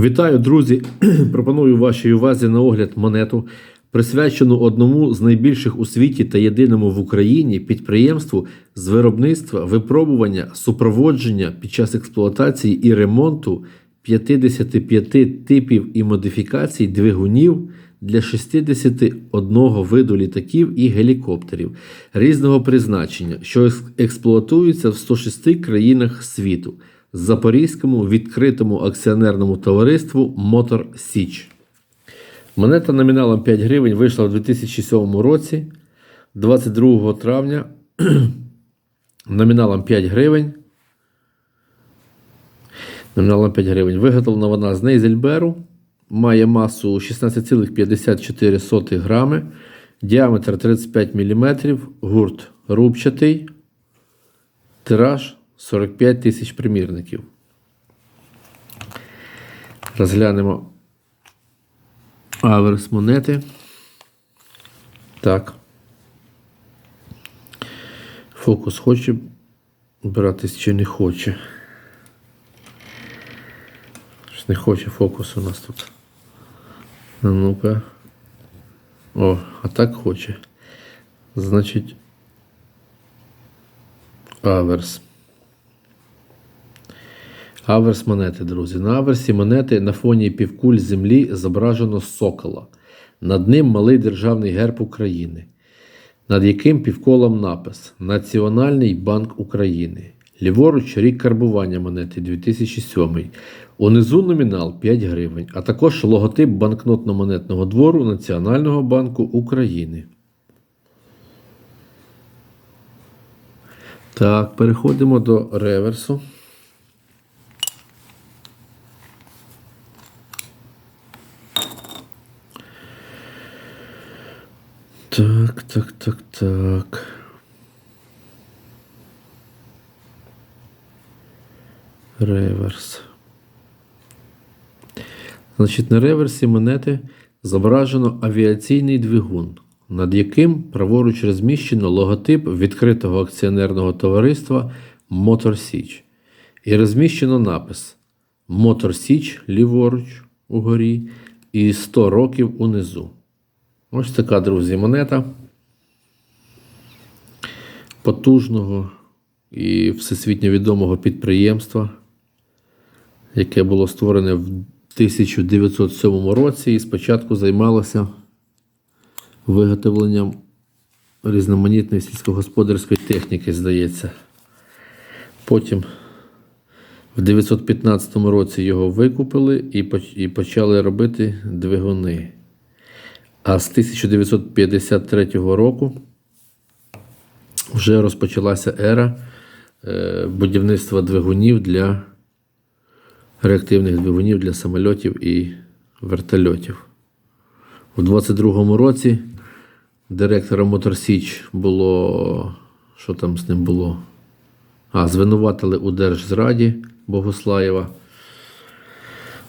Вітаю, друзі! Пропоную вашій увазі на огляд монету, присвячену одному з найбільших у світі та єдиному в Україні підприємству з виробництва, випробування, супроводження під час експлуатації і ремонту 55 типів і модифікацій двигунів для 61 виду літаків і гелікоптерів різного призначення, що експлуатуються в 106 країнах світу. Запорізькому відкритому акціонерному товариству Мотор Січ. Монета номіналом 5 гривень вийшла у 2007 році, 22 травня. номіналом 5 гривень. Номіналом 5 гривень. Виготовлена вона з Нейзельберу. Має масу 16,54 грами, діаметр 35 мм, гурт рубчатий, тираж 45 тисяч примірників. Розглянемо аверс монети. Так. Фокус хоче братись чи не хоче. Не хоче фокус у нас тут. Ну-ка. О, а так хоче. Значить. Аверс. Аверс монети, друзі. На аверсі монети на фоні півкуль землі зображено сокола. Над ним малий державний герб України, над яким півколом напис Національний банк України. Ліворуч рік карбування монети 2007. Унизу номінал 5 гривень, а також логотип банкнотно-монетного двору Національного банку України. Так, переходимо до реверсу. Так, так, так, так. Реверс. Значить, на реверсі монети зображено авіаційний двигун, над яким праворуч розміщено логотип відкритого акціонерного товариства Мотор Січ. І розміщено напис Мотор Січ ліворуч угорі і 100 років унизу. Ось така, друзі, монета потужного і всесвітньо відомого підприємства, яке було створене в 1907 році і спочатку займалося виготовленням різноманітної сільськогосподарської техніки, здається. Потім в 915 році його викупили і почали робити двигуни. А з 1953 року вже розпочалася ера е, будівництва двигунів для реактивних двигунів для самольотів і вертольотів. У 22-му році директором Моторсіч було. Що там з ним було? А, звинуватили у Держзраді Богуслаєва.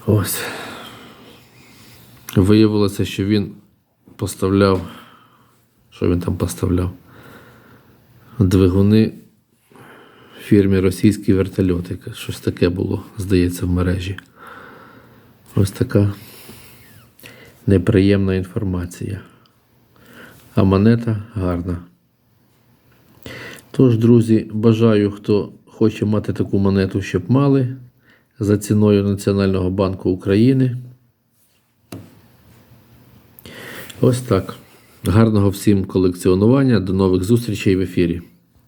Ось. Виявилося, що він поставляв. Що він там поставляв? Двигуни фірмі російські вертольоти. Щось таке було, здається, в мережі. Ось така неприємна інформація. А монета гарна. Тож, друзі, бажаю, хто хоче мати таку монету, щоб мали за ціною Національного банку України. Ось так. Гарного всім колекціонування. До нових зустрічей в ефірі.